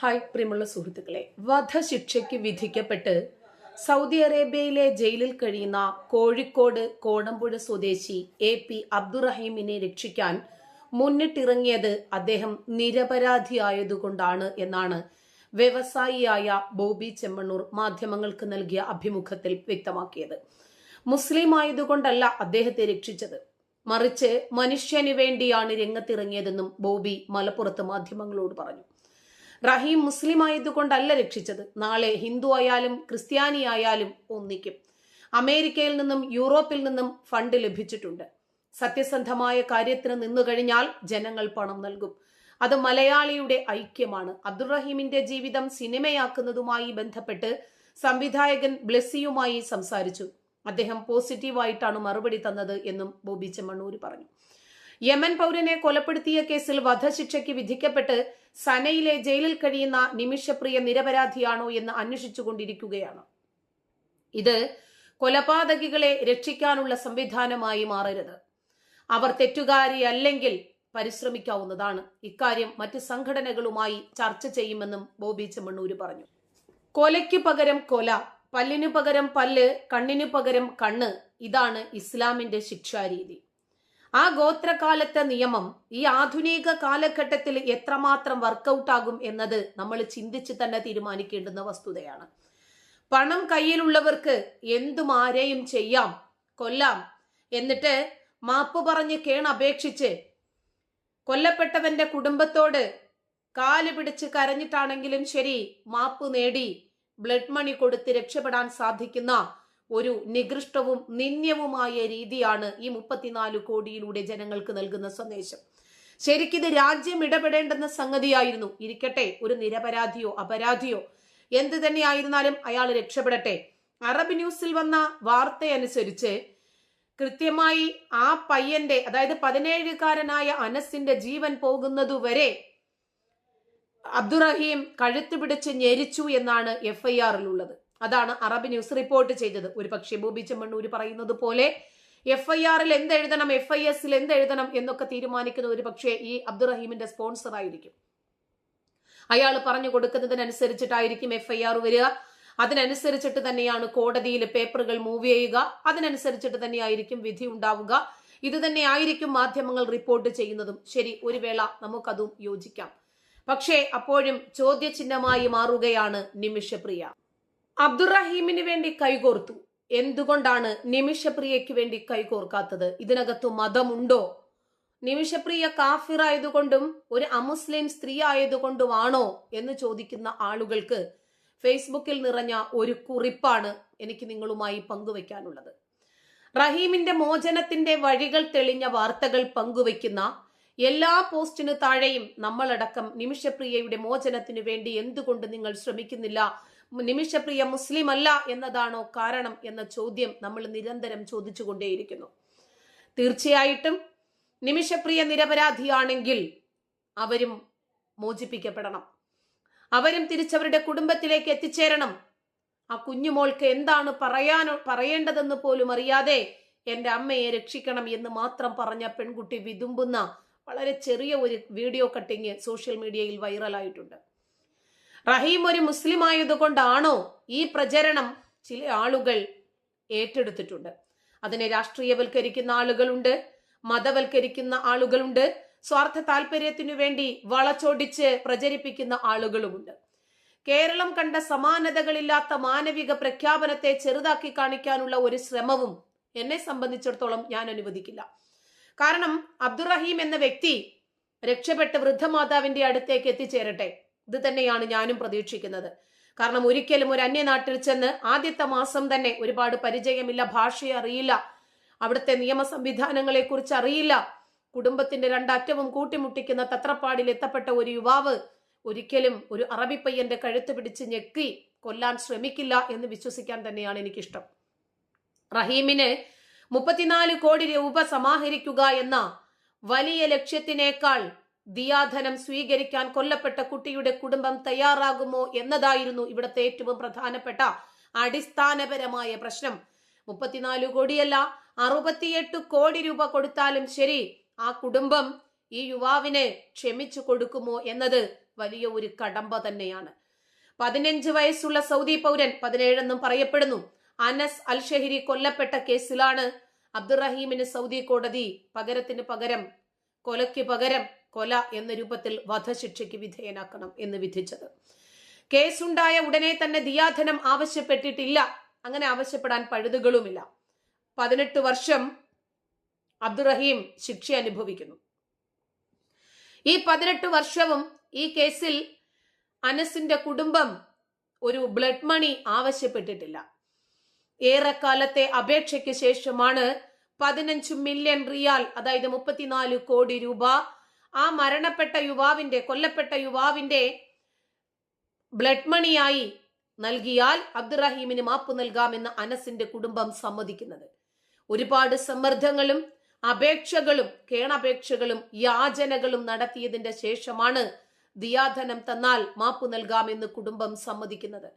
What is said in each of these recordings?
Hi പ്രിയമുള്ള സുഹൃത്തുക്കളെ. വധശിക്ഷയ്ക്ക് വിധിക്കപ്പെട്ട് സൗദി അറേബ്യയിലെ ജയിലിൽ കഴിയുന്ന കോഴിക്കോട് കോടമ്പുഴ സ്വദേശി എ പി അബ്ദുറഹീമിനെ രക്ഷിക്കാൻ മുന്നിട്ടിറങ്ങിയത് അദ്ദേഹം നിരപരാധിയായതുകൊണ്ടാണ് എന്നാണ് വ്യവസായിയായ ബോബി ചെമ്മണ്ണൂർ മാധ്യമങ്ങൾക്ക് നൽകിയ അഭിമുഖത്തിൽ വ്യക്തമാക്കിയത്. മുസ്ലിം ആയതുകൊണ്ടല്ല അദ്ദേഹത്തെ രക്ഷിച്ചത്. മറിച്ച് മനുഷ്യന് വേണ്ടിയാണ് രംഗത്തിറങ്ങിയതെന്നും ബോബി മലപ്പുറത്ത് മാധ്യമങ്ങളോട് പറഞ്ഞു. റഹീം മുസ്ലിം ആയതുകൊണ്ടല്ല രക്ഷിച്ചത്. നാളെ ഹിന്ദു ആയാലും ക്രിസ്ത്യാനി ആയാലും ഒന്നിക്കും. അമേരിക്കയിൽ നിന്നും യൂറോപ്പിൽ നിന്നും ഫണ്ട് ലഭിച്ചിട്ടുണ്ട്. സത്യസന്ധമായ കാര്യത്തിന് നിന്നു കഴിഞ്ഞാൽ ജനങ്ങൾ പണം നൽകും. അത് മലയാളിയുടെ ഐക്യമാണ്. അബ്ദുറഹീമിന്റെ ജീവിതം സിനിമയാക്കുന്നതുമായി ബന്ധപ്പെട്ട് സംവിധായകൻ ബ്ലെസ്സിയുമായി സംസാരിച്ചു. അദ്ദേഹം പോസിറ്റീവായിട്ടാണ് മറുപടി തന്നത് എന്നും ബോബി ചെമ്മണ്ണൂര് പറഞ്ഞു. യമൻ പൗരനെ കൊലപ്പെടുത്തിയ കേസിൽ വധശിക്ഷയ്ക്ക് വിധിക്കപ്പെട്ട് സനയിലെ ജയിലിൽ കഴിയുന്ന നിമിഷപ്രിയ നിരപരാധിയാണോ എന്ന് അന്വേഷിച്ചുകൊണ്ടിരിക്കുകയാണ്. ഇത് കൊലപാതകികളെ രക്ഷിക്കാനുള്ള സംവിധാനമായി മാറരുത്. അവർ തെറ്റുകാരിയല്ലെങ്കിൽ പരിശ്രമിക്കാവുന്നതാണ്. ഇക്കാര്യം മറ്റ് സംഘടനകളുമായി ചർച്ച ചെയ്യുമെന്നും ബോബി ചെമ്മണ്ണൂര് പറഞ്ഞു. കൊലയ്ക്ക് പകരം കൊല പല്ലിനു പകരം പല്ല് കണ്ണിനു പകരം കണ്ണ് ഇതാണ് ഇസ്ലാമിന്റെ ശിക്ഷാരീതി. ആ ഗോത്രകാലത്തെ നിയമം ഈ ആധുനിക കാലഘട്ടത്തിൽ എത്രമാത്രം വർക്കൗട്ട് ആകും എന്നത് നമ്മൾ ചിന്തിച്ച് തന്നെ തീരുമാനിക്കേണ്ടുന്ന വസ്തുതയാണ്. പണം കയ്യിലുള്ളവർക്ക് എന്തും ആരെയും ചെയ്യാം കൊല്ലാം എന്നിട്ട് മാപ്പ് പറഞ്ഞ് കേണപേക്ഷിച്ച് കൊല്ലപ്പെട്ടവന്റെ കുടുംബത്തോട് കാൽ പിടിച്ച് കരഞ്ഞിട്ടാണെങ്കിലും ശരി മാപ്പ് നേടി ബ്ലഡ് മണി കൊടുത്ത് രക്ഷപ്പെടാൻ സാധിക്കുന്ന ഒരു നികൃഷ്ടവും നിന്ദ്യവുമായ രീതിയാണ് ഈ മുപ്പത്തിനാല് കോടിയിലൂടെ ജനങ്ങൾക്ക് നൽകുന്ന സന്ദേശം. ശരിക്കിത് രാജ്യം ഇടപെടേണ്ടെന്ന സംഗതിയായിരുന്നു. ഇരിക്കട്ടെ ഒരു നിരപരാധിയോ അപരാധിയോ എന്ത് തന്നെയായിരുന്നാലും അയാൾ രക്ഷപ്പെടട്ടെ. അറബ് ന്യൂസിൽ വന്ന വാർത്തയനുസരിച്ച് കൃത്യമായി ആ പയ്യന്റെ അതായത് പതിനേഴുകാരനായ അനസിന്റെ ജീവൻ പോകുന്നതുവരെ അബ്ദുറഹീം കഴുത്തുപിടിച്ച് ഞെരിച്ചു എന്നാണ് എഫ് ഐ ആറിലുള്ളത് അതാണ് അറബ് ന്യൂസ് റിപ്പോർട്ട് ചെയ്തത്. ഒരു പക്ഷേ ബോബി ചെമ്മണ്ണൂർ പറയുന്നത് പോലെ എഫ് ഐ ആറിൽ എന്തെഴുതണം എഫ് ഐ എസിൽ എന്തെഴുതണം എന്നൊക്കെ തീരുമാനിക്കുന്ന ഒരു പക്ഷേ ഈ അബ്ദുറഹീമിന്റെ സ്പോൺസർ ആയിരിക്കും. അയാൾ പറഞ്ഞു കൊടുക്കുന്നതിനനുസരിച്ചിട്ടായിരിക്കും എഫ് ഐ ആർ വരിക. അതിനനുസരിച്ചിട്ട് തന്നെയാണ് കോടതിയിൽ പേപ്പറുകൾ മൂവ് ചെയ്യുക. അതിനനുസരിച്ചിട്ട് തന്നെയായിരിക്കും വിധി ഉണ്ടാവുക. ഇത് തന്നെ ആയിരിക്കും മാധ്യമങ്ങൾ റിപ്പോർട്ട് ചെയ്യുന്നതും. ശരി ഒരു വേള നമുക്കതും യോജിക്കാം. പക്ഷേ അപ്പോഴും ചോദ്യചിഹ്നമായി മാറുകയാണ് നിമിഷപ്രിയ. അബ്ദുറഹീമിന് വേണ്ടി കൈകോർത്തു. എന്തുകൊണ്ടാണ് നിമിഷപ്രിയയ്ക്ക് വേണ്ടി കൈകോർക്കാത്തത്? ഇതിനകത്തു മതമുണ്ടോ? നിമിഷപ്രിയ കാഫിറായതുകൊണ്ടും ഒരു അമുസ്ലിം സ്ത്രീ ആയതുകൊണ്ടുമാണോ എന്ന് ചോദിക്കുന്ന ആളുകൾക്ക് ഫേസ്ബുക്കിൽ നിറഞ്ഞ ഒരു കുറിപ്പാണ് എനിക്ക് നിങ്ങളുമായി പങ്കുവയ്ക്കാനുള്ളത്. റഹീമിന്റെ മോചനത്തിന്റെ വഴികൾ തെളിഞ്ഞ വാർത്തകൾ പങ്കുവയ്ക്കുന്ന എല്ലാ പോസ്റ്റിനു താഴെയും നമ്മളടക്കം നിമിഷപ്രിയയുടെ മോചനത്തിനു വേണ്ടി എന്തുകൊണ്ട് നിങ്ങൾ ശ്രമിക്കുന്നില്ല നിമിഷപ്രിയ മുസ്ലിം അല്ല എന്നതാണോ കാരണം എന്ന ചോദ്യം നമ്മൾ നിരന്തരം ചോദിച്ചുകൊണ്ടേയിരിക്കുന്നു. തീർച്ചയായിട്ടും നിമിഷപ്രിയ നിരപരാധിയാണെങ്കിൽ അവരും മോചിപ്പിക്കപ്പെടണം. അവരും തിരിച്ചവരുടെ കുടുംബത്തിലേക്ക് എത്തിച്ചേരണം. ആ കുഞ്ഞുമോൾക്ക് എന്താണ് പറയാനോ പറയേണ്ടതെന്ന് പോലും അറിയാതെ എന്റെ അമ്മയെ രക്ഷിക്കണം എന്ന് മാത്രം പറഞ്ഞ പെൺകുട്ടി വിതുമ്പുന്ന വളരെ ചെറിയ ഒരു വീഡിയോ കട്ടിങ് സോഷ്യൽ മീഡിയയിൽ വൈറലായിട്ടുണ്ട്. റഹീം ഒരു മുസ്ലിം ആയതുകൊണ്ടാണോ ഈ പ്രചരണം ചില ആളുകൾ ഏറ്റെടുത്തിട്ടുണ്ട്? അതിനെ രാഷ്ട്രീയവൽക്കരിക്കുന്ന ആളുകളുണ്ട് മതവൽക്കരിക്കുന്ന ആളുകളുണ്ട് സ്വാർത്ഥ താല്പര്യത്തിനു വേണ്ടി വളച്ചൊടിച്ച് പ്രചരിപ്പിക്കുന്ന ആളുകളുമുണ്ട്. കേരളം കണ്ട സമാനതകളില്ലാത്ത മാനവിക പ്രഖ്യാപനത്തെ ചെറുതാക്കി കാണിക്കാനുള്ള ഒരു ശ്രമവും എന്നെ സംബന്ധിച്ചിടത്തോളം ഞാൻ അനുവദിക്കില്ല. കാരണം അബ്ദുറഹീം എന്ന വ്യക്തി രക്ഷപ്പെട്ട് വൃദ്ധമാതാവിന്റെ അടുത്തേക്ക് എത്തിച്ചേരട്ടെ. ഇത് തന്നെയാണ് ഞാനും പ്രതീക്ഷിക്കുന്നത്. കാരണം ഒരിക്കലും ഒരു അന്യനാട്ടിൽ ചെന്ന് ആദ്യത്തെ മാസം തന്നെ ഒരുപാട് പരിചയമില്ല ഭാഷയെ അറിയില്ല അവിടുത്തെ നിയമ സംവിധാനങ്ങളെ കുറിച്ച് അറിയില്ല. കുടുംബത്തിന്റെ രണ്ടറ്റവും കൂട്ടിമുട്ടിക്കുന്ന തത്രപ്പാടിൽ എത്തപ്പെട്ട ഒരു യുവാവ് ഒരിക്കലും ഒരു അറബി പയ്യന്റെ കഴുത്ത് പിടിച്ച് ഞെക്കി കൊല്ലാൻ ശ്രമിക്കില്ല എന്ന് വിശ്വസിക്കാൻ തന്നെയാണ് എനിക്കിഷ്ടം. റഹീമിന് മുപ്പത്തിനാല് കോടി രൂപ സമാഹരിക്കുക എന്ന വലിയ ലക്ഷ്യത്തിനേക്കാൾ ദിയാധനം സ്വീകരിക്കാൻ കൊല്ലപ്പെട്ട കുട്ടിയുടെ കുടുംബം തയ്യാറാകുമോ എന്നതായിരുന്നു ഇവിടുത്തെ ഏറ്റവും പ്രധാനപ്പെട്ട അടിസ്ഥാനപരമായ പ്രശ്നം. മുപ്പത്തിനാല് കോടിയല്ല അറുപത്തിയെട്ട് കോടി രൂപ കൊടുത്താലും ശരി ആ കുടുംബം ഈ യുവാവിനെ ക്ഷമിച്ചു കൊടുക്കുമോ എന്നത് വലിയ ഒരു കടമ്പ തന്നെയാണ്. പതിനഞ്ച് വയസ്സുള്ള സൗദി പൗരൻ പതിനേഴെന്നും പറയപ്പെടുന്നു. അനസ് അൽ ഷഹിരി കൊല്ലപ്പെട്ട കേസിലാണ് അബ്ദുറഹീമിന് സൗദി കോടതി പകരത്തിന് പകരം കൊലയ്ക്ക് പകരം കൊല എന്ന രൂപത്തിൽ വധശിക്ഷയ്ക്ക് വിധേയനാക്കണം എന്ന് വിധിച്ചത്. കേസുണ്ടായ ഉടനെ തന്നെ ദിയാധനം ആവശ്യപ്പെട്ടിട്ടില്ല. അങ്ങനെ ആവശ്യപ്പെടാൻ പഴുതുകളുമില്ല. പതിനെട്ട് വർഷം അബ്ദുറഹീം ശിക്ഷ അനുഭവിക്കുന്നു. ഈ പതിനെട്ട് വർഷവും ഈ കേസിൽ അനസിന്റെ കുടുംബം ഒരു ബ്ലഡ് മണി ആവശ്യപ്പെട്ടിട്ടില്ല. ഏറെക്കാലത്തെ അപേക്ഷയ്ക്ക് ശേഷമാണ് പതിനഞ്ച് മില്യൺ റിയാൽ അതായത് മുപ്പത്തിനാല് കോടി രൂപ ആ മരണപ്പെട്ട യുവാവിന്റെ കൊല്ലപ്പെട്ട യുവാവിന്റെ ബ്ലഡ് മണിയായി നൽകിയാൽ അബ്ദുറഹീമിന് മാപ്പ് നൽകാമെന്ന് അനസിന്റെ കുടുംബം സമ്മതിക്കുന്നത്. ഒരുപാട് സമ്മർദ്ദങ്ങളും അപേക്ഷകളും കേണപേക്ഷകളും യാചനകളും നടത്തിയതിന്റെ ശേഷമാണ് ദിയാധനം തന്നാൽ മാപ്പ് നൽകാമെന്ന് കുടുംബം സമ്മതിക്കുന്നത്.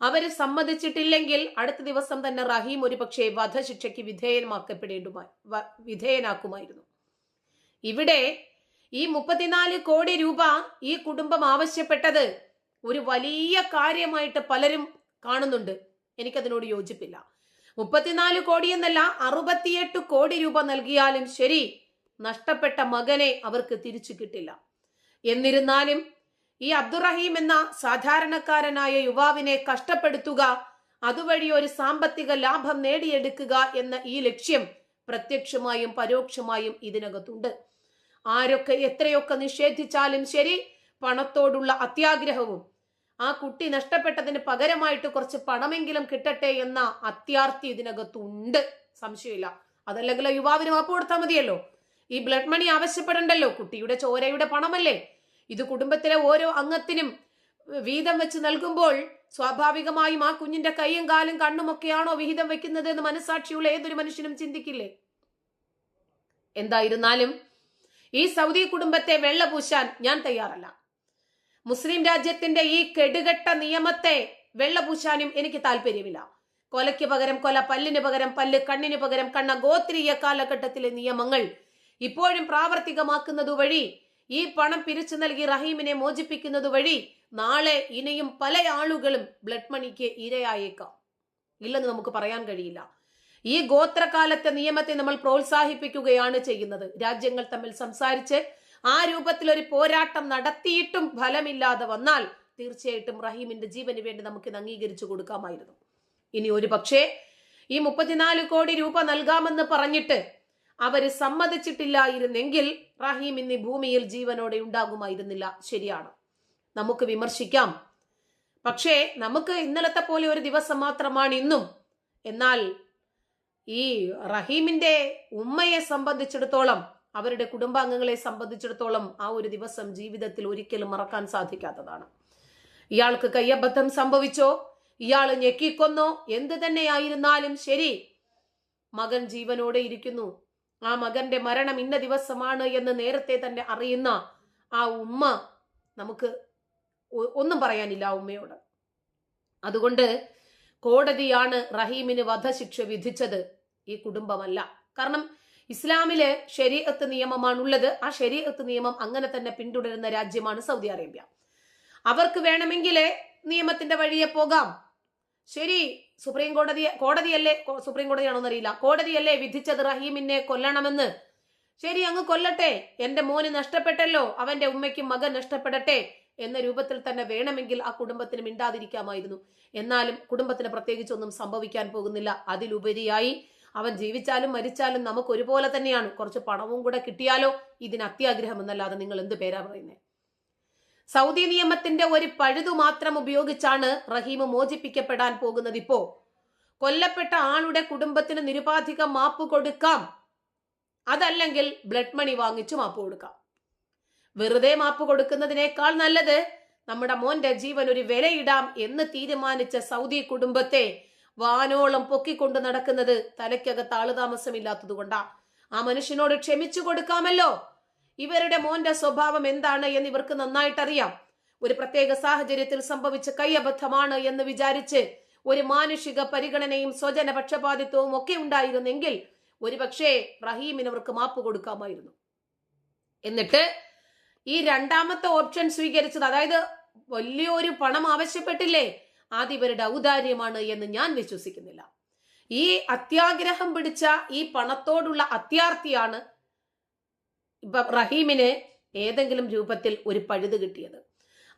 അവർ സമ്മതിച്ചിട്ടില്ലെങ്കിൽ അടുത്ത ദിവസം തന്നെ റഹീം ഒരുപക്ഷെ വധശിക്ഷയ്ക്ക് വിധേയമാക്കപ്പെടേണ്ടുമായി വിധേയനാക്കുമായിരുന്നു. ഇവിടെ ഈ മുപ്പത്തിനാല് കോടി രൂപ ഈ കുടുംബം ആവശ്യപ്പെട്ടത് ഒരു വലിയ കാര്യമായിട്ട് പലരും കാണുന്നുണ്ട്. എനിക്കതിനോട് യോജിപ്പില്ല. മുപ്പത്തിനാല് കോടി എന്നല്ല അറുപത്തിയെട്ട് കോടി രൂപ നൽകിയാലും ശരി നഷ്ടപ്പെട്ട മകനെ അവർക്ക് തിരിച്ചു കിട്ടില്ല. എന്നിരുന്നാലും ഈ അബ്ദുറഹീം എന്ന സാധാരണക്കാരനായ യുവാവിനെ കഷ്ടപ്പെടുത്തുക അതുവഴി ഒരു സാമ്പത്തിക ലാഭം നേടിയെടുക്കുക എന്ന ഈ ലക്ഷ്യം പ്രത്യക്ഷമായും പരോക്ഷമായും ഇതിനകത്തുണ്ട്. ആരൊക്കെ എത്രയൊക്കെ നിഷേധിച്ചാലും ശരി പണത്തോടുള്ള അത്യാഗ്രഹവും. ആ കുട്ടി നഷ്ടപ്പെട്ടതിന് പകരമായിട്ട് കുറച്ച് പണമെങ്കിലും കിട്ടട്ടെ എന്ന അത്യാർത്ഥി ഇതിനകത്തുണ്ട്. സംശയമില്ല. അതല്ലെങ്കിൽ യുവാവിന് മാപ്പ് കൊടുത്താൽ മതിയല്ലോ. ഈ ബ്ലഡ് മണി ആവശ്യപ്പെടണ്ടല്ലോ. കുട്ടിയുടെ ചോരയുടെ പണമല്ലേ? ഇത് കുടുംബത്തിലെ ഓരോ അംഗത്തിനും വീതം വെച്ച് നൽകുമ്പോൾ സ്വാഭാവികമായും ആ കുഞ്ഞിന്റെ കൈയും കാലും കണ്ണുമൊക്കെയാണോ വിഹിതം വെക്കുന്നത് എന്ന് മനസാക്ഷിയുള്ള ഏതൊരു മനുഷ്യനും ചിന്തിക്കില്ലേ? എന്തായിരുന്നാലും ഈ സൗദി കുടുംബത്തെ വെള്ളപൂശാൻ ഞാൻ തയ്യാറല്ല. മുസ്ലിം രാജ്യത്തിന്റെ ഈ കെടുകെട്ട നിയമത്തെ വെള്ളപൂശാനും എനിക്ക് താല്പര്യമില്ല. കൊലയ്ക്ക് പകരം കൊല പല്ലിന് പകരം പല്ല് കണ്ണിന് പകരം കണ്ണ ഗോത്രീയ കാലഘട്ടത്തിലെ നിയമങ്ങൾ ഇപ്പോഴും പ്രാവർത്തികമാക്കുന്നത് വഴി ഈ പണം പിരിച്ചു നൽകി റഹീമിനെ മോചിപ്പിക്കുന്നത് വഴി നാളെ ഇനിയും പല ആളുകളും ബ്ലഡ് മണിക്ക് ഇരയായേക്കാം. ഇല്ലെന്ന് നമുക്ക് പറയാൻ കഴിയില്ല. ഈ ഗോത്രകാലത്തെ നിയമത്തെ നമ്മൾ പ്രോത്സാഹിപ്പിക്കുകയാണ് ചെയ്യുന്നത്. രാജ്യങ്ങൾ തമ്മിൽ സംസാരിച്ച് ആ രൂപത്തിൽ ഒരു പോരാട്ടം നടത്തിയിട്ടും ഫലമില്ലാതെ വന്നാൽ തീർച്ചയായിട്ടും റഹീമിന്റെ ജീവന് വേണ്ടി നമുക്ക് ഇത് അംഗീകരിച്ചു കൊടുക്കാമായിരുന്നു. ഇനി ഒരു പക്ഷേ ഈ മുപ്പത്തിനാല് കോടി രൂപ നൽകാമെന്ന് പറഞ്ഞിട്ട് അവർ സമ്മതിച്ചിട്ടില്ലായിരുന്നെങ്കിൽ റഹീം ഇന്ന് ഭൂമിയിൽ ജീവനോടെ ഉണ്ടാകുമായിരുന്നില്ല. ശരിയാണ്. നമുക്ക് വിമർശിക്കാം. പക്ഷേ നമുക്ക് ഇന്നലത്തെ പോലെ ഒരു ദിവസം മാത്രമാണ് ഇന്നും. എന്നാൽ ഈ റഹീമിന്റെ ഉമ്മയെ സംബന്ധിച്ചിടത്തോളം അവരുടെ കുടുംബാംഗങ്ങളെ സംബന്ധിച്ചിടത്തോളം ആ ഒരു ദിവസം ജീവിതത്തിൽ ഒരിക്കലും മറക്കാൻ സാധിക്കാത്തതാണ്. ഇയാൾക്ക് കയ്യബദ്ധം സംഭവിച്ചോ? ഇയാൾ ഞെക്കിക്കൊന്നോ? എന്ത് തന്നെയായിരുന്നാലും ശരി. മകൻ ജീവനോടെ ഇരിക്കുന്നു. ആ മകന്റെ മരണം ഇന്ന ദിവസമാണ് എന്ന് നേരത്തെ തന്നെ അറിയുന്ന ആ ഉമ്മ നമുക്ക് ഒന്നും പറയാനില്ല ആ ഉമ്മയോട്. അതുകൊണ്ട് കോടതിയാണ് റഹീമിന് വധശിക്ഷ വിധിച്ചത്. ഈ കുടുംബമല്ല. കാരണം ഇസ്ലാമിൽ ശരീഅത്ത് നിയമമാണുള്ളത്. ആ ശരീഅത്ത് നിയമം അങ്ങനെ തന്നെ പിന്തുടരുന്ന രാജ്യമാണ് സൗദി അറേബ്യ. അവർക്ക് വേണമെങ്കിൽ നിയമത്തിന്റെ വഴിയെ പോകാം. ശരി സുപ്രീം കോടതി കോടതിയല്ലേ സുപ്രീം കോടതിയാണോ എന്നറിയില്ല കോടതിയല്ലേ വിധിച്ചത് റഹീമിനെ കൊല്ലണമെന്ന്? ശരി അങ്ങ് കൊല്ലട്ടെ. എന്റെ മോന് നഷ്ടപ്പെട്ടല്ലോ. അവന്റെ ഉമ്മയ്ക്കും മകൻ നഷ്ടപ്പെടട്ടെ എന്ന രൂപത്തിൽ തന്നെ വേണമെങ്കിൽ ആ കുടുംബത്തിന് മിണ്ടാതിരിക്കാമായിരുന്നു. എന്നാലും കുടുംബത്തിന് പ്രത്യേകിച്ചൊന്നും സംഭവിക്കാൻ പോകുന്നില്ല. അതിലുപരിയായി അവൻ ജീവിച്ചാലും മരിച്ചാലും നമുക്ക് ഒരുപോലെ തന്നെയാണ്. കുറച്ച് പണവും കൂടെ കിട്ടിയാലോ ഇതിന് അത്യാഗ്രഹം എന്നല്ലാതെ നിങ്ങൾ എന്ത് പേരാ പറയുന്നത് സൗദി നിയമത്തിന്റെ ഒരു പഴുതു മാത്രം ഉപയോഗിച്ചാണ് റഹീം മോചിപ്പിക്കപ്പെടാൻ പോകുന്നത് ഇപ്പോ. കൊല്ലപ്പെട്ട ആളുടെ കുടുംബത്തിന് നിരുപാധികം മാപ്പ് കൊടുക്കാം. അതല്ലെങ്കിൽ ബ്ലഡ് മണി വാങ്ങിച്ചു മാപ്പ് കൊടുക്കാം. വെറുതെ മാപ്പ് കൊടുക്കുന്നതിനേക്കാൾ നല്ലത് നമ്മുടെ മോന്റെ ജീവൻ ഒരു വിലയിടാം എന്ന് തീരുമാനിച്ച സൗദി കുടുംബത്തെ വാനോളം പൊക്കിക്കൊണ്ട് നടക്കുന്നത് തലയ്ക്കകത്ത് ആളുതാമസമില്ലാത്തത് കൊണ്ടാ ആ മനുഷ്യനോട് ക്ഷമിച്ചു കൊടുക്കാമല്ലോ. ഇവരുടെ മോന്റെ സ്വഭാവം എന്താണ് എന്ന് ഇവർക്ക് നന്നായിട്ടറിയാം. ഒരു പ്രത്യേക സാഹചര്യത്തിൽ സംഭവിച്ച കൈയബദ്ധമാണ് എന്ന് വിചാരിച്ച് ഒരു മാനുഷിക പരിഗണനയും സ്വജന പക്ഷപാതിത്വവും ഒക്കെ ഉണ്ടായിരുന്നെങ്കിൽ ഒരുപക്ഷേ റഹീമിന് അവർക്ക് മാപ്പ് കൊടുക്കാമായിരുന്നു. എന്നിട്ട് ഈ രണ്ടാമത്തെ ഓപ്ഷൻ സ്വീകരിച്ചത് അതായത് വലിയൊരു പണം ആവശ്യപ്പെട്ടില്ലേ? അത് ഇവരുടെ ഔദാര്യമാണ് എന്ന് ഞാൻ വിശ്വസിക്കുന്നില്ല. ഈ അത്യാഗ്രഹം പിടിച്ച ഈ പണത്തോടുള്ള അത്യാർത്തിയാണ് ഇപ്പൊ റഹീമിന് ഏതെങ്കിലും രൂപത്തിൽ ഒരു പഴുത് കിട്ടിയത്.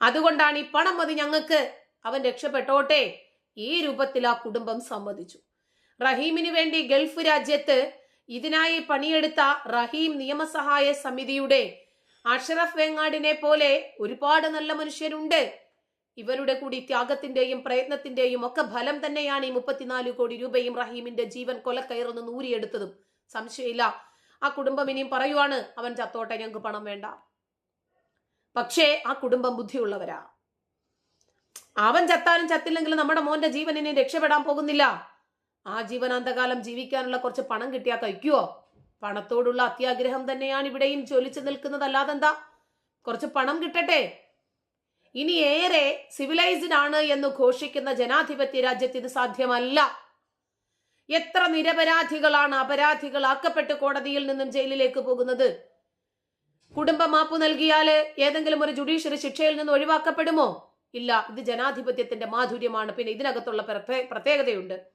അതുകൊണ്ടാണ് ഈ പണം മതി ഞങ്ങൾക്ക്. അവൻ രക്ഷപ്പെട്ടോട്ടെ. ഈ രൂപത്തിൽ ആ കുടുംബം സമ്മതിച്ചു. റഹീമിന് വേണ്ടി ഗൾഫ് രാജ്യത്ത് ഇതിനായി പണിയെടുത്ത റഹീം നിയമസഹായ സമിതിയുടെ അഷറഫ് വേങ്ങാടിനെ പോലെ ഒരുപാട് നല്ല മനുഷ്യരുണ്ട്. ഇവരുടെ കൂടി ത്യാഗത്തിന്റെയും പ്രയത്നത്തിന്റെയും ഒക്കെ ഫലം തന്നെയാണ് ഈ മുപ്പത്തിനാല് കോടി രൂപയും റഹീമിന്റെ ജീവൻ കൊലക്കയറുന്ന് നൂരിയെടുത്തതും. സംശയമില്ല. ആ കുടുംബം ഇനിയും പറയുവാണ് അവൻ ചത്തോട്ടെ ഞങ്ങൾക്ക് പണം വേണ്ട. പക്ഷേ ആ കുടുംബം ബുദ്ധിയുള്ളവരാ. അവൻ ചത്താലും ചത്തില്ലെങ്കിലും നമ്മുടെ മോന്റെ ജീവൻ ഇനി രക്ഷപ്പെടാൻ പോകുന്നില്ല. ആ ജീവനാന്തകാലം ജീവിക്കാനുള്ള കുറച്ച് പണം കിട്ടിയാൽ കഴിക്കുവോ? പണത്തോടുള്ള അത്യാഗ്രഹം തന്നെയാണ് ഇവിടെയും ജ്വലിച്ചു നിൽക്കുന്നത് അല്ലാതെന്താ കുറച്ച് പണം കിട്ടട്ടെ. ഇനി ഏറെ സിവിലൈസ്ഡ് ആണ് എന്ന് ഘോഷിക്കുന്ന ജനാധിപത്യ രാജ്യത്ത് ഇത് സാധ്യമല്ല. എത്ര നിരപരാധികളാണ് അപരാധികളാക്കപ്പെട്ട് കോടതിയിൽ നിന്നും ജയിലിലേക്ക് പോകുന്നത്? കുടുംബ മാപ്പ് നൽകിയാൽ ഏതെങ്കിലും ഒരു ജുഡീഷ്യറി ശിക്ഷയിൽ നിന്ന് ഒഴിവാക്കപ്പെടുമോ? ഇല്ല ഇത് ജനാധിപത്യത്തിന്റെ മാധുര്യമാണ്. പിന്നെ ഇതിനകത്തുള്ള പ്രത്യേ- പ്രത്യേകതയുണ്ട്.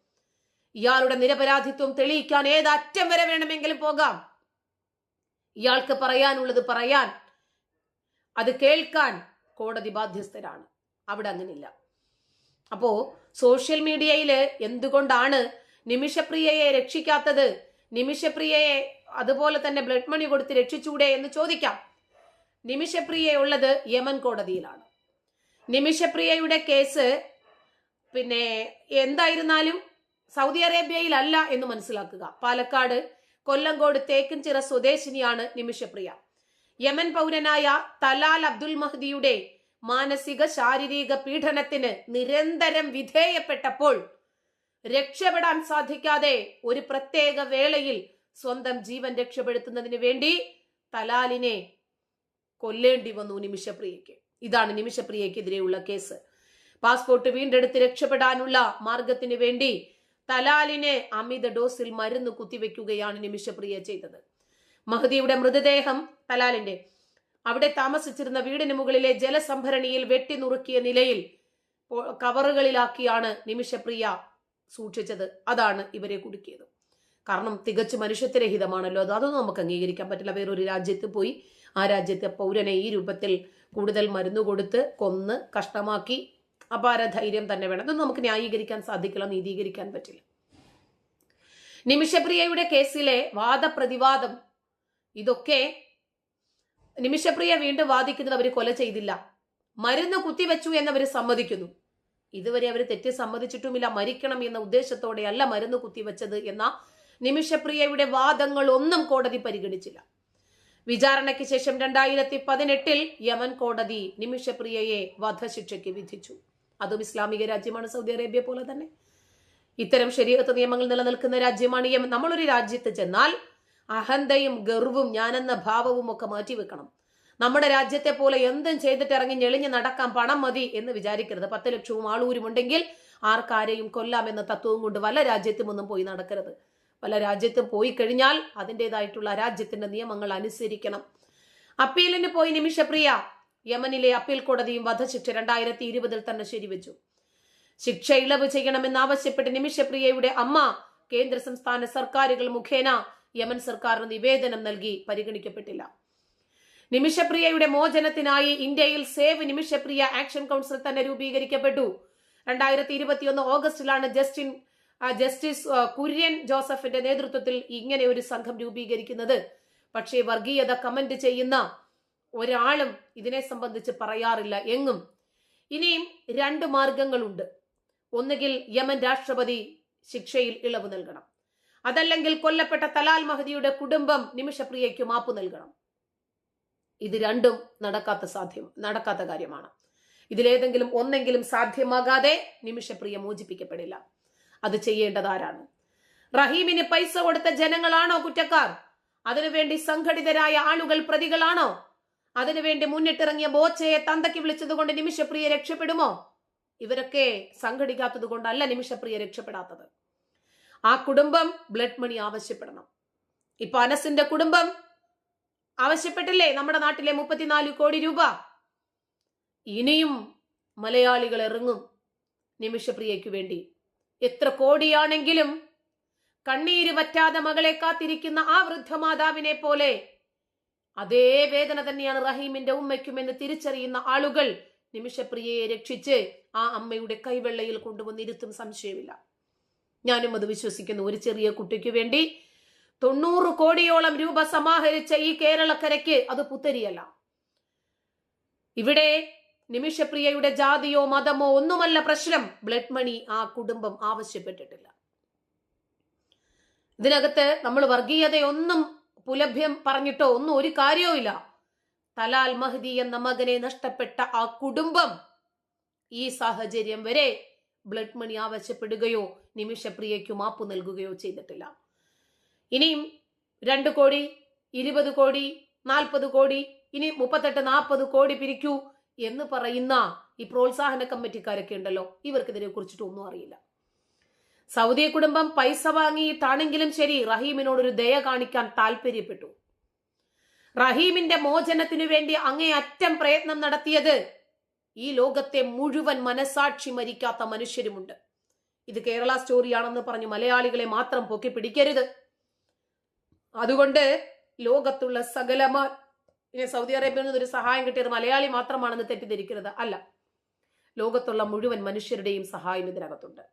ഇയാളുടെ നിരപരാധിത്വം തെളിയിക്കാൻ ഏതറ്റം വരെ വേണമെങ്കിലും പോകാം. ഇയാൾക്ക് പറയാനുള്ളത് പറയാൻ അത് കേൾക്കാൻ കോടതി ബാധ്യസ്ഥരാണ്. അവിടെ അങ്ങനില്ല അപ്പോ സോഷ്യൽ മീഡിയയിൽ എന്തുകൊണ്ടാണ് നിമിഷപ്രിയയെ രക്ഷിക്കാത്തത്? നിമിഷപ്രിയയെ അതുപോലെ തന്നെ ബ്ലഡ് മണി കൊടുത്ത് രക്ഷിച്ചൂടെ എന്ന് ചോദിക്കാം. നിമിഷപ്രിയ ഉള്ളത് യമൻ കോടതിയിലാണ്. നിമിഷപ്രിയയുടെ കേസ് പിന്നെ എന്തായിരുന്നാലും സൗദി അറേബ്യയിലല്ല എന്ന് മനസ്സിലാക്കുക. പാലക്കാട് കൊല്ലങ്കോട് തേക്കിൻചിറ സ്വദേശിനിയാണ് നിമിഷപ്രിയ. യമൻ പൗരനായ തലാൽ അബ്ദുൽ മഹദിയുടെ മാനസിക ശാരീരിക പീഡനത്തിന് നിരന്തരം വിധേയപ്പെട്ടപ്പോൾ രക്ഷപ്പെടാൻ സാധിക്കാതെ ഒരു പ്രത്യേക വേളയിൽ സ്വന്തം ജീവൻ രക്ഷപ്പെടുത്തുന്നതിന് വേണ്ടി തലാലിനെ കൊല്ലേണ്ടി വന്നു നിമിഷപ്രിയയ്ക്ക്. ഇതാണ് നിമിഷപ്രിയയ്ക്കെതിരെയുള്ള കേസ്. പാസ്പോർട്ട് വീണ്ടെടുത്ത് രക്ഷപ്പെടാനുള്ള മാർഗത്തിന് വേണ്ടി തലാലിനെ അമിത ഡോസിൽ മരുന്ന് കുത്തിവെക്കുകയാണ് നിമിഷപ്രിയ ചെയ്തത്. മഹദിയുടെ മൃതദേഹം തലാലിന്റെ. അവിടെ താമസിച്ചിരുന്ന വീടിന് മുകളിലെ ജലസംഭരണിയിൽ വെട്ടി നുറുക്കിയ നിലയിൽ കവറുകളിലാക്കിയാണ് നിമിഷപ്രിയ സൂക്ഷിച്ചത്. അതാണ് ഇവരെ കുടുക്കിയത്. കാരണം തികച്ചു മനുഷ്യത്വരഹിതമാണല്ലോ അത്. അതൊന്നും നമുക്ക് അംഗീകരിക്കാൻ പറ്റില്ല. വേറൊരു രാജ്യത്ത് പോയി ആ രാജ്യത്തെ പൗരനെ ഈ രൂപത്തിൽ കൂടുതൽ മരുന്ന് കൊടുത്ത് കൊന്ന് കഷ്ടമാക്കി അപാര ധൈര്യം തന്നെ വേണം. അതൊന്നും നമുക്ക് ന്യായീകരിക്കാൻ സാധിക്കില്ല നീതീകരിക്കാൻ പറ്റില്ല. നിമിഷപ്രിയയുടെ കേസിലെ വാദപ്രതിവാദം ഇതൊക്കെ നിമിഷപ്രിയ വീണ്ടും വാദിക്കുന്നത് അവർ കൊല ചെയ്തില്ല. മരുന്ന് കുത്തിവെച്ചു എന്നവർ സമ്മതിക്കുന്നു. ഇതുവരെ അവർ തെറ്റ് സമ്മതിച്ചിട്ടുമില്ല മരിക്കണം എന്ന ഉദ്ദേശത്തോടെ അല്ല മരുന്ന് കുത്തിവെച്ചത് എന്ന നിമിഷപ്രിയയുടെ വാദങ്ങൾ ഒന്നും കോടതി പരിഗണിച്ചില്ല. വിചാരണയ്ക്ക് ശേഷം രണ്ടായിരത്തി പതിനെട്ടിൽ യമൻ കോടതി നിമിഷപ്രിയയെ വധശിക്ഷയ്ക്ക് വിധിച്ചു. അതും ഇസ്ലാമിക രാജ്യമാണ് സൗദി അറേബ്യ പോലെ തന്നെ. ഇത്തരം ശരീരത്ത് നിയമങ്ങൾ നിലനിൽക്കുന്ന രാജ്യമാണ് യമൻ. നമ്മളൊരു രാജ്യത്ത് ചെന്നാൽ അഹന്തയും ഗർവും ഞാനെന്ന ഭാവവും ഒക്കെ മാറ്റിവെക്കണം നമ്മുടെ രാജ്യത്തെ പോലെ എന്തും ചെയ്തിട്ട് ഇറങ്ങി ഞെളിഞ്ഞ് നടക്കാൻ പണം മതി എന്ന് വിചാരിക്കരുത്. പത്ത് ലക്ഷവും ആളൂരും ഉണ്ടെങ്കിൽ ആർക്കാരെയും കൊല്ലാം എന്ന തത്വവും കൊണ്ട് വല്ല രാജ്യത്തും ഒന്നും പോയി നടക്കരുത്. പല രാജ്യത്തും പോയി കഴിഞ്ഞാൽ അതിന്റെതായിട്ടുള്ള രാജ്യത്തിന്റെ നിയമങ്ങൾ അനുസരിക്കണം. അപ്പീലിന് പോയി നിമിഷപ്രിയ യമനിലെ അപ്പീൽ കോടതിയും വധശിക്ഷ രണ്ടായിരത്തി ഇരുപതിൽ തന്നെ ശരിവെച്ചു. ശിക്ഷ ഇളവ് ചെയ്യണമെന്നാവശ്യപ്പെട്ട് നിമിഷപ്രിയയുടെ അമ്മ കേന്ദ്ര സംസ്ഥാന സർക്കാരുകൾ മുഖേന യമൻ സർക്കാരിന് നിവേദനം നൽകി പരിഗണിക്കപ്പെട്ടില്ല. നിമിഷപ്രിയയുടെ മോചനത്തിനായി ഇന്ത്യയിൽ സേവ് നിമിഷപ്രിയ ആക്ഷൻ കൗൺസിൽ തന്നെ രൂപീകരിക്കപ്പെട്ടു. രണ്ടായിരത്തി ഇരുപത്തിയൊന്ന് ഓഗസ്റ്റിലാണ് ജസ്റ്റിൻ ജസ്റ്റിസ് കുര്യൻ ജോസഫിന്റെ നേതൃത്വത്തിൽ ഇങ്ങനെ ഒരു സംഘം രൂപീകരിക്കുന്നത്. പക്ഷേ വർഗീയത കമന്റ് ചെയ്യുന്ന ഒരാളും ഇതിനെ സംബന്ധിച്ച് പറയാറില്ല എങ്ങും. ഇനിയും രണ്ട് മാർഗങ്ങളുണ്ട്. ഒന്നുകിൽ യമൻ രാഷ്ട്രപതി ശിക്ഷയിൽ ഇളവ് നൽകണം. അതല്ലെങ്കിൽ കൊല്ലപ്പെട്ട തലാൽ മഹദിയുടെ കുടുംബം നിമിഷപ്രിയയ്ക്ക് മാപ്പ് നൽകണം. ഇത് രണ്ടും നടക്കാത്ത സാധ്യം നടക്കാത്ത കാര്യമാണ്. ഇതിലേതെങ്കിലും ഒന്നെങ്കിലും സാധ്യമാകാതെ നിമിഷപ്രിയ മോചിപ്പിക്കപ്പെടില്ല. അത് ചെയ്യേണ്ടത് ആരാണ്? റഹീമിന് പൈസ കൊടുത്ത ജനങ്ങളാണോ കുറ്റക്കാർ? അതിനുവേണ്ടി സംഘടിതരായ ആളുകൾ പ്രതികളാണോ? അതിനുവേണ്ടി മുന്നിട്ടിറങ്ങിയ ബോച്ചയെ തന്തയ്ക്ക് വിളിച്ചതുകൊണ്ട് നിമിഷപ്രിയ രക്ഷപ്പെടുമോ? ഇവരൊക്കെ സംഘടിക്കാത്തത് കൊണ്ടല്ല നിമിഷപ്രിയ രക്ഷപ്പെടാത്തത്. ആ കുടുംബം ബ്ലഡ് മണി ആവശ്യപ്പെടണം. ഇപ്പൊ അനസിന്റെ കുടുംബം ആവശ്യപ്പെട്ടില്ലേ? നമ്മുടെ നാട്ടിലെ മുപ്പത്തിനാല് കോടി രൂപ. ഇനിയും മലയാളികൾ ഇറങ്ങും നിമിഷപ്രിയയ്ക്ക് വേണ്ടി. എത്ര കോടിയാണെങ്കിലും കണ്ണീര് പറ്റാതെ മകളെ കാത്തിരിക്കുന്ന ആ വൃദ്ധമാതാവിനെ പോലെ അതേ വേദന തന്നെയാണ് റഹീമിന്റെ ഉമ്മയ്ക്കും എന്ന് തിരിച്ചറിയുന്ന ആളുകൾ നിമിഷപ്രിയയെ രക്ഷിച്ച് ആ അമ്മയുടെ കൈവെള്ളയിൽ കൊണ്ടുവന്നിരുത്തും സംശയമില്ല. ഞാനും അത് വിശ്വസിക്കുന്നു. ഒരു ചെറിയ കുട്ടിക്ക് വേണ്ടി തൊണ്ണൂറ് കോടിയോളം രൂപ സമാഹരിച്ച ഈ കേരളക്കരയ്ക്ക് അത് പുത്തരിയല്ല. ഇവിടെ നിമിഷപ്രിയയുടെ ജാതിയോ മതമോ ഒന്നുമല്ല പ്രശ്നം. ബ്ലഡ് മണി ആ കുടുംബം ആവശ്യപ്പെട്ടിട്ടില്ല. ഇതിനകത്ത് നമ്മൾ വർഗീയതയൊന്നും പുലഭ്യം പറഞ്ഞിട്ടോ ഒന്നും ഒരു കാര്യവും ഇല്ല. തലാൽ മഹദി എന്ന മകനെ നഷ്ടപ്പെട്ട ആ കുടുംബം ഈ സാഹചര്യം വരെ ബ്ലഡ് മണി ആവശ്യപ്പെടുകയോ നിമിഷപ്രിയയ്ക്ക് മാപ്പ് നൽകുകയോ ചെയ്തിട്ടില്ല. ഇനിയും രണ്ട് കോടി ഇരുപത് കോടി നാൽപ്പത് കോടി ഇനി മുപ്പത്തെട്ട് നാൽപ്പത് കോടി പിരിക്കൂ എന്ന് പറയുന്ന ഈ പ്രോത്സാഹന കമ്മിറ്റിക്കാരൊക്കെ ഉണ്ടല്ലോ. ഇവർക്കിതിനെ കുറിച്ചിട്ട് ഒന്നും അറിയില്ല. സൗദി കുടുംബം പൈസ വാങ്ങിയിട്ടാണെങ്കിലും ശരി റഹീമിനോട് ഒരു ദയ കാണിക്കാൻ താല്പര്യപ്പെട്ടു. റഹീമിന്റെ മോചനത്തിനു വേണ്ടി അങ്ങേയറ്റം പ്രയത്നം നടത്തിയത് ഈ ലോകത്തെ മുഴുവൻ മനസാക്ഷി മരിക്കാത്ത മനുഷ്യരുമുണ്ട്. ഇത് കേരള സ്റ്റോറിയാണെന്ന് പറഞ്ഞ് മലയാളികളെ മാത്രം പൊക്കി പിടിക്കരുത്. അതുകൊണ്ട് ലോകത്തുള്ള സകലമാ ഇനി സൗദി അറേബ്യയിൽ ഒരു സഹായം കിട്ടിയത് മലയാളി മാത്രമാണെന്ന് തെറ്റിദ്ധരിക്കരുത് അല്ല. ലോകത്തുള്ള മുഴുവൻ മനുഷ്യരുടെയും സഹായം ഇതിനകത്തുണ്ട്.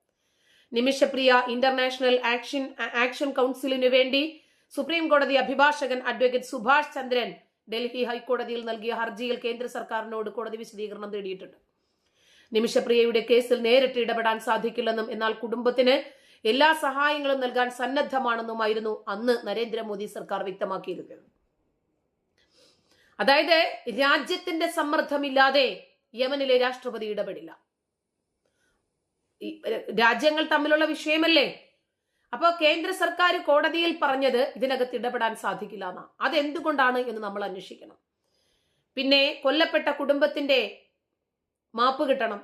നിമിഷപ്രിയ ഇന്റർനാഷണൽ ആക്ഷൻ ആക്ഷൻ കൗൺസിലിനു വേണ്ടി സുപ്രീം കോടതി അഭിഭാഷകൻ അഡ്വക്കേറ്റ് സുഭാഷ് ചന്ദ്രൻ ഡൽഹി ഹൈക്കോടതിയിൽ നൽകിയ ഹർജിയിൽ കേന്ദ്ര സർക്കാരിനോട് കോടതി വിശദീകരണം തേടിയിട്ടുണ്ട്. നിമിഷപ്രിയയുടെ കേസിൽ നേരിട്ട് ഇടപെടാൻ സാധിക്കില്ലെന്നും എന്നാൽ കുടുംബത്തിന് എല്ലാ സഹായങ്ങളും നൽകാൻ സന്നദ്ധമാണെന്നുമായിരുന്നു അന്ന് നരേന്ദ്രമോദി സർക്കാർ വ്യക്തമാക്കിയിരുന്നത്. അതായത് രാജ്യത്തിന്റെ സമ്മർദ്ദമില്ലാതെ യമനിലെ രാഷ്ട്രപതി ഇടപെടില്ല. രാജ്യങ്ങൾ തമ്മിലുള്ള വിഷയമല്ലേ? അപ്പോൾ കേന്ദ്ര സർക്കാർ കോടതിയിൽ പറഞ്ഞത് ഇതിനകത്ത് ഇടപെടാൻ സാധിക്കില്ല എന്നാ. അതെന്തുകൊണ്ടാണ് എന്ന് നമ്മൾ അന്വേഷിക്കണം. പിന്നെ കൊല്ലപ്പെട്ട കുടുംബത്തിന്റെ മാപ്പ് കിട്ടണം.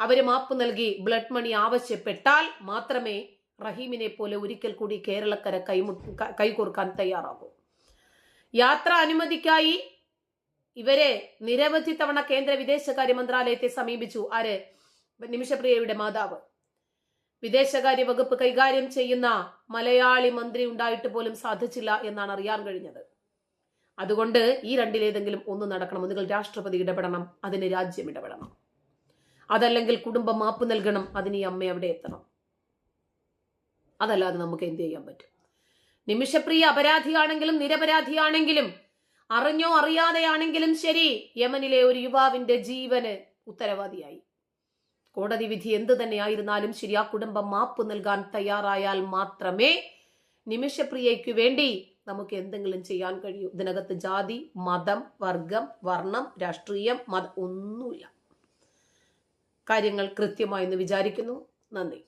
അവർ മാപ്പ് നൽകി ബ്ലഡ് മണി ആവശ്യപ്പെട്ടാൽ മാത്രമേ റഹീമിനെ പോലെ ഒരിക്കൽ കൂടി കേരളക്കര കൈമു കൈകോർക്കാൻ തയ്യാറാകൂ. യാത്ര അനുമതിക്കായി ഇവരെ നിരവധി തവണ കേന്ദ്ര വിദേശകാര്യ മന്ത്രാലയത്തെ സമീപിച്ചു. ആര്? നിമിഷപ്രിയയുടെ മാതാവ്. വിദേശകാര്യ വകുപ്പ് കൈകാര്യം ചെയ്യുന്ന മലയാളി മന്ത്രി ഉണ്ടായിട്ട് പോലും സാധിച്ചില്ല എന്നാണ് അറിയാൻ കഴിഞ്ഞത്. അതുകൊണ്ട് ഈ രണ്ടിലേതെങ്കിലും ഒന്ന് നടക്കണം ഒന്നുകിൽ രാഷ്ട്രപതി ഇടപെടണം അതിന് രാജ്യം ഇടപെടണം. അതല്ലെങ്കിൽ കുടുംബം മാപ്പ് നൽകണം അതിന് ഈ അമ്മ അവിടെ എത്തണം. അതല്ലാതെ നമുക്ക് എന്ത് ചെയ്യാൻ പറ്റും? നിമിഷപ്രിയ അപരാധിയാണെങ്കിലും നിരപരാധിയാണെങ്കിലും അറിഞ്ഞോ അറിയാതെയാണെങ്കിലും ശരി യമനിലെ ഒരു യുവാവിന്റെ ജീവന് ഉത്തരവാദിയായി. കോടതി വിധി എന്ത് തന്നെയായിരുന്നാലും ശരി ആ കുടുംബം മാപ്പ് നൽകാൻ തയ്യാറായാൽ മാത്രമേ നിമിഷപ്രിയയ്ക്ക് വേണ്ടി നമുക്ക് എന്തെങ്കിലും ചെയ്യാൻ കഴിയൂ. ഇതിനകത്ത് ജാതി മതം വർഗം വർണം രാഷ്ട്രീയം മത ഒന്നുമില്ല. കാര്യങ്ങൾ കൃത്യമായി എന്ന് വിചാരിക്കുന്നു. നന്ദി.